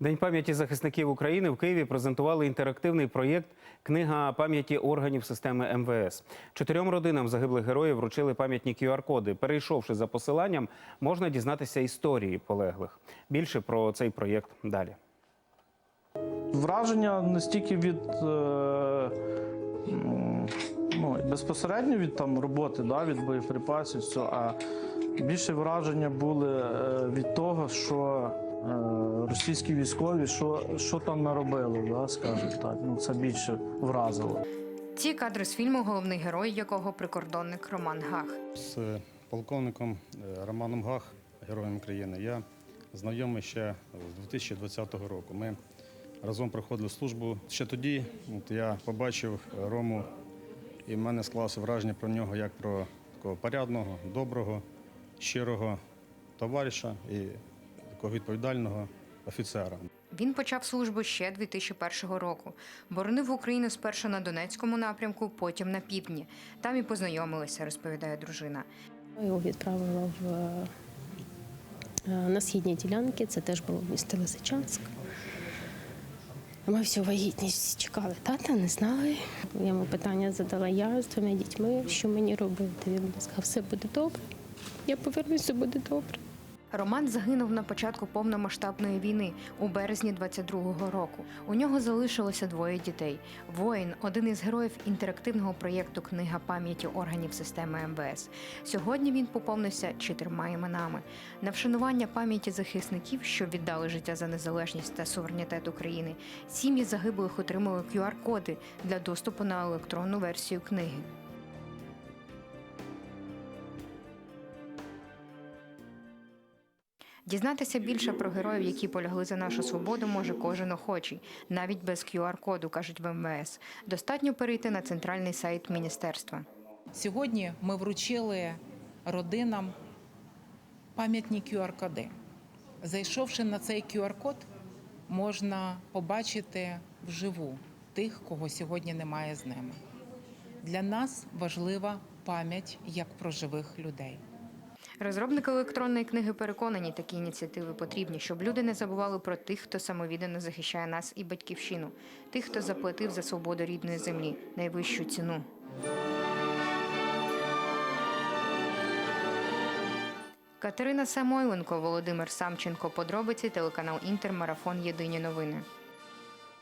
День пам'яті захисників України в Києві презентували інтерактивний проєкт Книга пам'яті органів системи МВС. Чотирьом родинам загиблих героїв вручили пам'ятні QR-коди. Перейшовши за посиланням, можна дізнатися історії полеглих. Більше про цей проєкт далі. Враження не стільки від е, ну, безпосередньо від там, роботи, да, від боєприпасів, а більше враження були е, від того, що російські військові, що, що там наробили, да, скажімо так. Ну, це більше вразило. Ці кадри з фільму, головний герой якого прикордонник Роман Гах. З полковником е, Романом Гах, героєм України, я знайомий ще з 2020 року. Ми разом проходили службу. Ще тоді от, я побачив Рому, і в мене склалося враження про нього як про такого порядного, доброго, щирого товариша і такого відповідального офіцера. Він почав службу ще 2001 року. Боронив Україну спершу на Донецькому напрямку, потім на півдні. Там і познайомилися, розповідає дружина. Його відправила в, е, на східні ділянки, це теж було місто Лисичанськ. Ми всю вагітність чекали тата, не знали. Я йому питання задала я з двома дітьми, що мені робити. Він сказав, все буде добре. Я повернуся, буде добре. Роман загинув на початку повномасштабної війни у березні 22-го року. У нього залишилося двоє дітей. Воїн один із героїв інтерактивного проєкту Книга пам'яті органів системи МВС. Сьогодні він поповнився чотирма іменами. На вшанування пам'яті захисників, що віддали життя за незалежність та суверенітет України. Сім'ї загиблих отримали QR-коди для доступу на електронну версію книги. Дізнатися більше про героїв, які полягли за нашу свободу, може кожен охочий, навіть без QR-коду, кажуть в МВС. Достатньо перейти на центральний сайт міністерства. Сьогодні ми вручили родинам пам'ятні QR-коди. Зайшовши на цей QR-код, можна побачити вживу тих, кого сьогодні немає з ними. Для нас важлива пам'ять як про живих людей. Розробники електронної книги переконані, такі ініціативи потрібні, щоб люди не забували про тих, хто самовіддано захищає нас і батьківщину, тих, хто заплатив за свободу рідної землі найвищу ціну. Катерина Самойленко, Володимир Самченко. Подробиці телеканал Інтер. Марафон. Єдині новини.